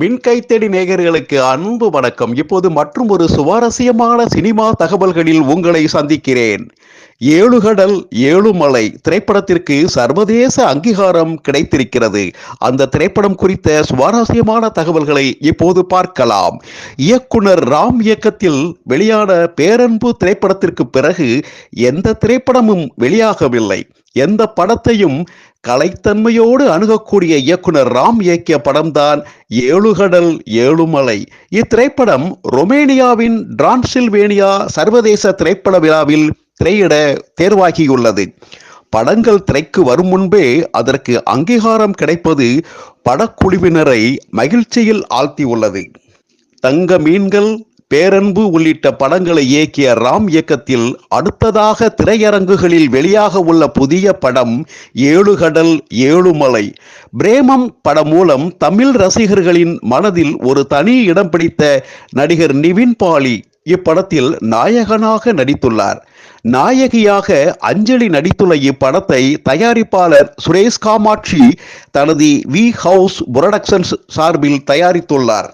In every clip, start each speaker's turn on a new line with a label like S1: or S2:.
S1: மின்கைத்தடி நேயர்களுக்கு அன்பு வணக்கம். இப்போது மற்றும் ஒரு சுவாரஸ்யமான சினிமா தகவல்களில் உங்களை சந்திக்கிறேன். ஏழுகடல் ஏழுமலை திரைப்படத்திற்கு சர்வதேச அங்கீகாரம் கிடைத்திருக்கிறது. அந்த திரைப்படம் குறித்த சுவாரஸ்யமான தகவல்களை இப்போது பார்க்கலாம். இயக்குனர் ராம் இயக்கத்தில் வெளியான பேரன்பு திரைப்படத்திற்கு பிறகு எந்த திரைப்படமும் வெளியாகவில்லை. எந்த படத்தையும் கலைத்தன்மையோடு அணுகக்கூடிய இயக்குனர் ராம் இயக்கிய படம்தான் ஏழுகடல் ஏழுமலை. இத்திரைப்படம் ரொமேனியாவின் டிரான்சில்வேனியா சர்வதேச திரைப்பட விழாவில் திரையிட தேர்வாகியுள்ளது. படங்கள் திரைக்கு வரும் முன்பே அதற்கு அங்கீகாரம் கிடைப்பது படக்குழுவினரை மகிழ்ச்சியில் ஆழ்த்தியுள்ளது. தங்க மீன்கள் பேரன்பு உள்ளிட்ட படங்களை இயக்கிய ராம் இயக்கத்தில் அடுத்ததாக திரையரங்குகளில் வெளியாக உள்ள புதிய படம் ஏழு கடல் ஏழுமலை பிரேமம் படம் மூலம் தமிழ் ரசிகர்களின் மனதில் ஒரு தனி இடம் பிடித்த நடிகர் நிவின் பாலி இப்படத்தில் நாயகனாக நடித்துள்ளார். நாயகியாக அஞ்சலி நடித்துள்ள இப்படத்தை தயாரிப்பாளர் சுரேஷ் காமாட்சி தனது வி ஹவுஸ் புரொடக்ஷன்ஸ் சார்பில் தயாரித்துள்ளார்.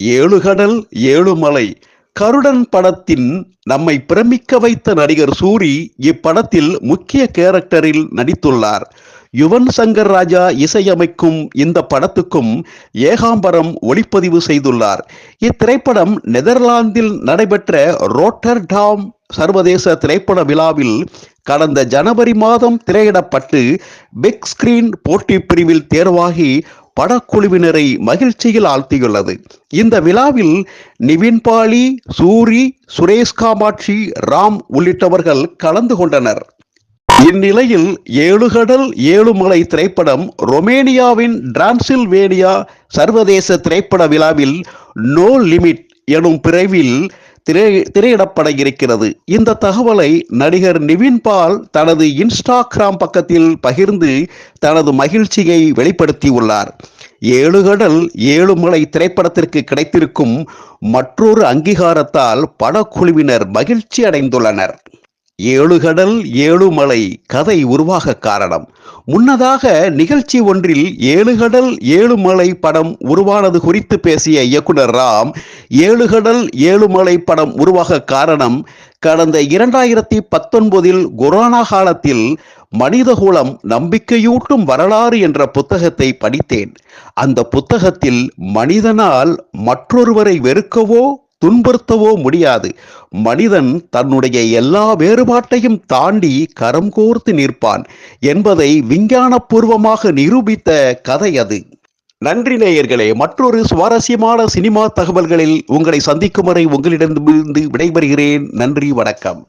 S1: ஏழுகடல் ஏழுமலை. கருடன் படத்தின் நம்மை பிரமிக்க வைத்த நடிகர் சூரி இப்படத்தில் முக்கிய கேரக்டரில் நடித்துள்ளார். யுவன் சங்கர் ராஜா இசையமைக்கும் இந்த படத்துக்கும் ஏகாம்பரம் ஒளிப்பதிவு செய்துள்ளார். இத்திரைப்படம் நெதர்லாந்தில் நடைபெற்ற ரோட்டர்டாம் சர்வதேச திரைப்பட விழாவில் கடந்த ஜனவரி மாதம் திரையிடப்பட்டு பிக் ஸ்கிரீன் போட்டி பிரிவில் தேர்வாகி படக்குழுவினரை மகிழ்ச்சியில் ஆழ்த்தியுள்ளது. இந்த விழாவில் நிவின்பாலி சூரி சுரேஷ் காமாட்சி ராம் உள்ளிட்டவர்கள் கலந்து கொண்டனர். இந்நிலையில் ஏழுகடல் ஏழுமலை திரைப்படம் ரொமேனியாவின் டிரான்சில்வேனியா சர்வதேச திரைப்பட விழாவில் நோ லிமிட் எனும் பிரிவில் திரை திரையிடப்பட இருக்கிறது இந்த தகவலை நடிகர் நிவின் பால் தனது இன்ஸ்டாகிராம் பக்கத்தில் பகிர்ந்து தனது மகிழ்ச்சியை வெளிப்படுத்தியுள்ளார். ஏழு கடல் ஏழுமலை திரைப்படத்திற்கு கிடைத்திருக்கும் மற்றொரு அங்கீகாரத்தால் படக்குழுவினர் மகிழ்ச்சி அடைந்துள்ளனர். ஏழுகடல் ஏழுமலை கதை உருவாக காரணம். முன்னதாக நிகழ்ச்சி ஒன்றில் ஏழுகடல் ஏழுமலை படம் உருவானது குறித்து பேசிய இயக்குனர் ராம் ஏழுகடல் ஏழுமலை படம் உருவாக காரணம் கடந்த இரண்டாயிரத்தி பத்தொன்பதில் கொரோனா காலத்தில் மனிதகுலம் நம்பிக்கையூட்டும் வரலாறு என்ற புத்தகத்தை படித்தேன். அந்த புத்தகத்தில் மனிதனால் மற்றொருவரை வெறுக்கவோ துன்புறுத்தவோ முடியாது. மனிதன் தன்னுடைய எல்லா வேறுபாட்டையும் தாண்டி கரம் கோர்த்து நிற்பான் என்பதை விஞ்ஞானபூர்வமாக நிரூபித்த கதை அது. நன்றி நேயர்களே மற்றொரு சுவாரஸ்யமான சினிமா தகவல்களில் உங்களை சந்திக்கும் வரை உங்களிடமிருந்து விடைபெறுகிறேன். நன்றி வணக்கம்.